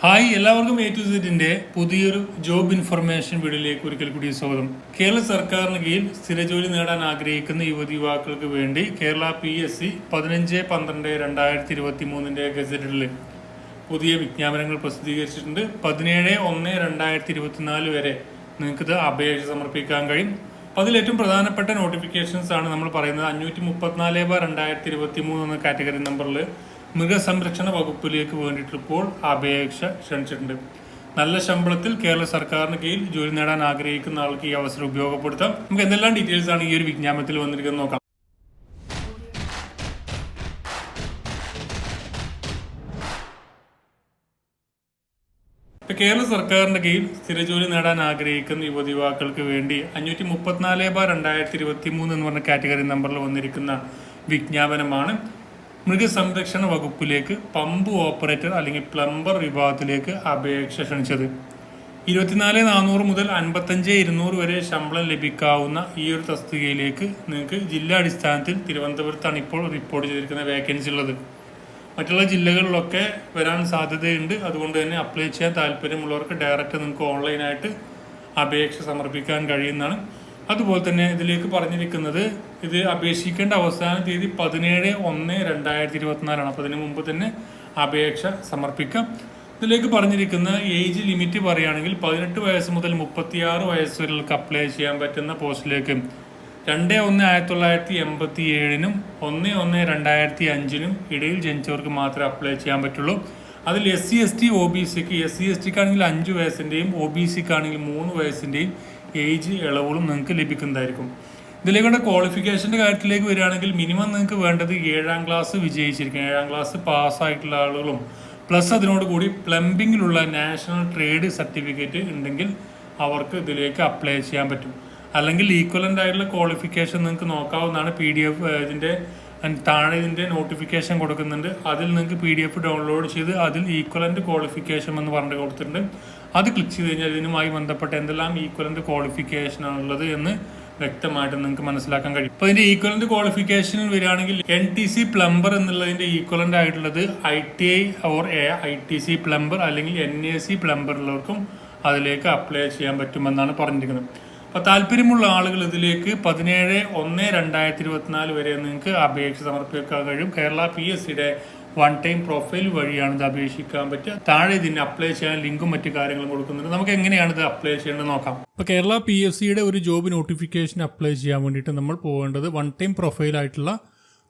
Hi എല്ലാവർക്കും A to സെറ്റിന്റെ പുതിയൊരു ജോബ് ഇൻഫർമേഷൻ വീഡിയോയിലേക്ക് ഒരിക്കൽ കൂടി സ്വാഗതം. കേരള സർക്കാരിന് കീഴിൽ സ്ഥിരജോലി നേടാൻ ആഗ്രഹിക്കുന്ന യുവതി യുവാക്കൾക്ക് വേണ്ടി കേരള പി എസ് സി പതിനഞ്ച് പന്ത്രണ്ട് രണ്ടായിരത്തി ഇരുപത്തി മൂന്നിന്റെ ഗസറ്റിൽ പുതിയ വിജ്ഞാപനങ്ങൾ പ്രസിദ്ധീകരിച്ചിട്ടുണ്ട്. പതിനേഴ് ഒന്ന് രണ്ടായിരത്തി ഇരുപത്തിനാല് വരെ നിങ്ങൾക്കിത് അപേക്ഷ സമർപ്പിക്കാൻ കഴിയും. അതിൽ ഏറ്റവും പ്രധാനപ്പെട്ട നോട്ടിഫിക്കേഷൻസ് ആണ് നമ്മൾ പറയുന്നത്. അഞ്ഞൂറ്റി മുപ്പത്തിനാല് ബാർ രണ്ടായിരത്തി ഇരുപത്തി മൂന്ന് എന്ന കാറ്റഗറി നമ്പറിൽ മൃഗസംരക്ഷണ വകുപ്പിലേക്ക് വേണ്ടിയിട്ട് ഇപ്പോൾ അപേക്ഷ ക്ഷണിച്ചിട്ടുണ്ട്. നല്ല ശമ്പളത്തിൽ കേരള സർക്കാരിന് കീഴിൽ ജോലി നേടാൻ ആഗ്രഹിക്കുന്ന ആൾക്ക് ഈ അവസരം ഉപയോഗപ്പെടുത്താം. നമുക്ക് എന്തെല്ലാം ഡീറ്റെയിൽസ് ആണ് ഈ ഒരു വിജ്ഞാപനത്തിൽ വന്നിരിക്കുന്നത് നോക്കാം. കേരള സർക്കാരിന്റെ കീഴിൽ സ്ഥിരജോലി നേടാൻ ആഗ്രഹിക്കുന്ന യുവതി യുവാക്കൾക്ക് വേണ്ടി അഞ്ഞൂറ്റി മുപ്പത്തിനാല് ബാർ രണ്ടായിരത്തി ഇരുപത്തി മൂന്ന് എന്ന് പറഞ്ഞ കാറ്റഗറി നമ്പറിൽ വന്നിരിക്കുന്ന വിജ്ഞാപനമാണ്. മൃഗസംരക്ഷണ വകുപ്പിലേക്ക് പമ്പ് ഓപ്പറേറ്റർ അല്ലെങ്കിൽ പ്ലംബർ വിഭാഗത്തിലേക്ക് അപേക്ഷ ക്ഷണിച്ചത്. ഇരുപത്തിനാല് നാനൂറ് മുതൽ അൻപത്തഞ്ച് ഇരുന്നൂറ് വരെ ശമ്പളം ലഭിക്കാവുന്ന ഈ ഒരു തസ്തികയിലേക്ക് നിങ്ങൾക്ക് ജില്ലാ അടിസ്ഥാനത്തിൽ തിരുവനന്തപുരത്താണ് ഇപ്പോൾ റിപ്പോർട്ട് ചെയ്തിരിക്കുന്ന വേക്കൻസി ഉള്ളത്. മറ്റുള്ള ജില്ലകളിലൊക്കെ വരാൻ സാധ്യതയുണ്ട്. അതുകൊണ്ട് തന്നെ അപ്ലൈ ചെയ്യാൻ താല്പര്യമുള്ളവർക്ക് ഡയറക്റ്റ് നിങ്ങൾക്ക് ഓൺലൈനായിട്ട് അപേക്ഷ സമർപ്പിക്കാൻ കഴിയുന്നതാണ്. അതുപോലെ തന്നെ ഇതിലേക്ക് പറഞ്ഞിരിക്കുന്നത് ഇത് അപേക്ഷിക്കേണ്ട അവസാന തീയതി പതിനേഴ് ഒന്ന് രണ്ടായിരത്തി ഇരുപത്തിനാലാണ് അപ്പോൾ അതിന് മുമ്പ് തന്നെ അപേക്ഷ സമർപ്പിക്കാം. ഇതിലേക്ക് പറഞ്ഞിരിക്കുന്ന ഏജ് ലിമിറ്റ് പറയുകയാണെങ്കിൽ പതിനെട്ട് വയസ്സ് മുതൽ മുപ്പത്തിയാറ് വയസ്സ് വരെയുള്ള അപ്ലൈ ചെയ്യാൻ പറ്റുന്ന പോസ്റ്റിലേക്ക് രണ്ട് ഒന്ന് ആയിരത്തി തൊള്ളായിരത്തി എൺപത്തി ഏഴിനും ഒന്ന് ഒന്ന് രണ്ടായിരത്തി അഞ്ചിനും ഇടയിൽ ജനിച്ചവർക്ക് മാത്രമേ അപ്ലൈ ചെയ്യാൻ പറ്റുള്ളൂ. അതിൽ S C S T O B സിക്ക് എസ് സി എസ് ടിക്ക് ആണെങ്കിൽ അഞ്ച് വയസ്സിന്റെയും ഒ ബി സിക്ക് ആണെങ്കിൽ മൂന്ന് വയസ്സിന്റെയും ഏജ് ഇളവുകളും നിങ്ങൾക്ക് ലഭിക്കുന്നതായിരിക്കും. ഇതിലേക്കൂടെ ക്വാളിഫിക്കേഷന്റെ കാര്യത്തിലേക്ക് വരികയാണെങ്കിൽ മിനിമം നിങ്ങൾക്ക് വേണ്ടത് ഏഴാം ക്ലാസ് വിജയിച്ചിരിക്കണം ഏഴാം ക്ലാസ് പാസ്സായിട്ടുള്ള ആളുകളും പ്ലസ് അതിനോട് കൂടി പ്ലംബിങ്ങിലുള്ള നാഷണൽ ട്രേഡ് സർട്ടിഫിക്കറ്റ് ഉണ്ടെങ്കിൽ അവർക്ക് ഇതിലേക്ക് അപ്ലൈ ചെയ്യാൻ പറ്റും. അല്ലെങ്കിൽ ഈക്വലന്റ് ആയിട്ടുള്ള ക്വാളിഫിക്കേഷൻ നിങ്ങൾക്ക് നോക്കാവുന്നതാണ് പി ഡി എഫ് ഇതിന്റെ താഴെ ഇതിന്റെ നോട്ടിഫിക്കേഷൻ കൊടുക്കുന്നുണ്ട്. അതിൽ നിങ്ങൾക്ക് പി ഡി എഫ് ഡൗൺലോഡ് ചെയ്ത് അതിൽ ഈക്വലന്റ് ക്വാളിഫിക്കേഷൻ എന്ന് പറഞ്ഞിട്ട് കൊടുത്തിട്ടുണ്ട്. അത് ക്ലിക്ക് ചെയ്ത് കഴിഞ്ഞാൽ ഇതിനുമായി ബന്ധപ്പെട്ട എന്തെല്ലാം ഈക്വലന്റ് ക്വാളിഫിക്കേഷൻ ആണുള്ളത് എന്ന് വ്യക്തമായിട്ട് നിങ്ങൾക്ക് മനസ്സിലാക്കാൻ കഴിയും. അപ്പോൾ ഇതിന്റെ ഈക്വലന്റ് ക്വാളിഫിക്കേഷനിൽ വരികയാണെങ്കിൽ എൻ ടി സി പ്ലംബർ എന്നുള്ളതിന്റെ ഈക്വലന്റ് ആയിട്ടുള്ളത് I T I or A I T C plumber അല്ലെങ്കിൽ എൻ എ സി പ്ലംബർ ഉള്ളവർക്കും അതിലേക്ക് അപ്ലൈ ചെയ്യാൻ പറ്റുമെന്നാണ് പറഞ്ഞിരിക്കുന്നത്. അപ്പോൾ താല്പര്യമുള്ള ആളുകൾ ഇതിലേക്ക് പതിനേഴ് ഒന്ന് രണ്ടായിരത്തി ഇരുപത്തിനാല് വരെ നിങ്ങൾക്ക് അപേക്ഷ സമർപ്പിക്കാൻ കഴിയും. കേരള പി എസ് സിയുടെ വൺ ടൈം പ്രൊഫൈൽ വഴിയാണ് ഇത് അപേക്ഷിക്കാൻ പറ്റുക. താഴെ ഇതിന് അപ്ലൈ ചെയ്യാൻ ലിങ്കും മറ്റു കാര്യങ്ങളും കൊടുക്കുന്നുണ്ട്. നമുക്ക് എങ്ങനെയാണ് ഇത് അപ്ലൈ ചെയ്യേണ്ടത് നോക്കാം. ഇപ്പോൾ കേരള പി എസ് സിയുടെ ഒരു ജോബ് നോട്ടിഫിക്കേഷൻ അപ്ലൈ ചെയ്യാൻ വേണ്ടിയിട്ട് നമ്മൾ പോകേണ്ടത് വൺ ടൈം പ്രൊഫൈൽ ആയിട്ടുള്ള